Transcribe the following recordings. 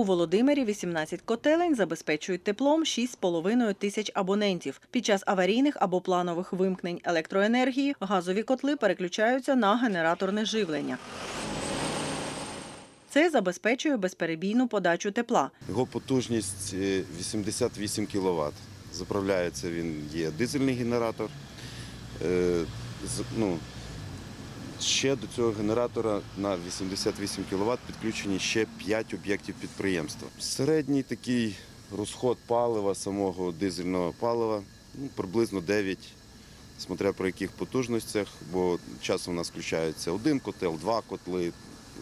У Володимирі 18 котелень забезпечують теплом 6,5 тисяч абонентів. Під час аварійних або планових вимкнень електроенергії газові котли переключаються на генераторне живлення. Це забезпечує безперебійну подачу тепла. Його потужність е, 88 кВт. Заправляється він є дизельний генератор. Е, Ну, ще до цього генератора на 88 кВт підключені ще 5 об'єктів підприємства. Середній такий розход палива, самого дизельного палива, ну, приблизно 9, смотря про яких потужностях, бо часом у нас включається один котел, два котли,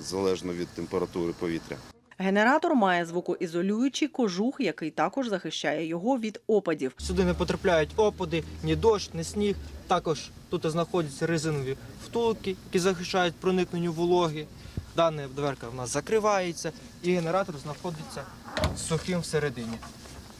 залежно від температури повітря. Генератор має звукоізолюючий кожух, який також захищає його від опадів. Сюди не потрапляють опади, ні дощ, ні сніг. Також тут знаходяться резинові втулки, які захищають проникнення вологи. Дана дверка в нас закривається і генератор знаходиться сухим всередині.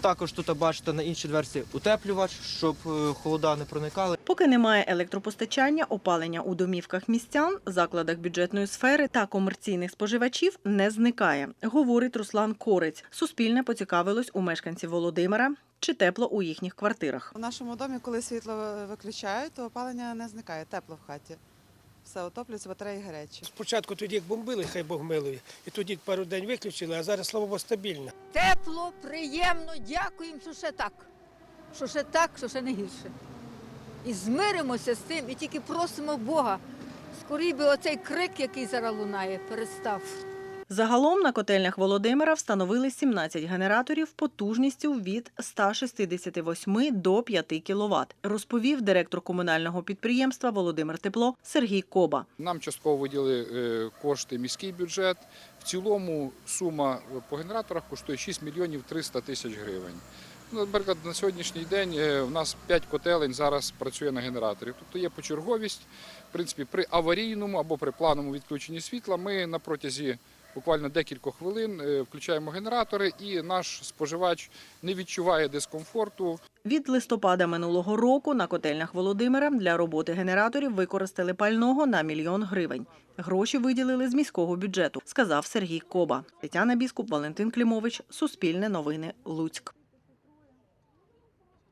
Також тут бачите на іншій дверці утеплювач, щоб е, холода не проникали. Поки немає електропостачання, опалення у домівках містян, закладах бюджетної сфери та комерційних споживачів не зникає, говорить Руслан Корець. Суспільне поцікавилось у мешканців Володимира, чи тепло у їхніх квартирах. У нашому домі, коли світло виключають, то опалення не зникає, тепло в хаті. Все отоплюється, батареї гарячі. Спочатку тоді, як бомбили, хай Бог милує, і тоді пару день виключили, а зараз, слава Богу, стабільно. Тепло, приємно, дякуємо, що ще так. Що ще так, що ще не гірше. І змиримося з тим, і тільки просимо Бога. Скорій би оцей крик, який зараз лунає, перестав. Загалом на котельнях Володимира встановили 17 генераторів потужністю від 168 до 5 кВт, розповів директор комунального підприємства Володимир Тепло Сергій Коба. Нам частково виділили е, кошти міський бюджет. В цілому сума по генераторах коштує 6 мільйонів 300 тисяч гривень. Ну, Наприклад, на сьогоднішній день е, у нас 5 котелень зараз працює на генераторі. Тобто є почерговість. В принципі, при аварійному або при плановому відключенні світла ми на протязі буквально декілька хвилин е, включаємо генератори, і наш споживач не відчуває дискомфорту. Від листопада минулого року на котельнях Володимира для роботи генераторів використали пального на мільйон гривень. Гроші виділили з міського бюджету, сказав Сергій Коба. Тетяна Біскуп, Валентин Клімович, Суспільне новини, Луцьк.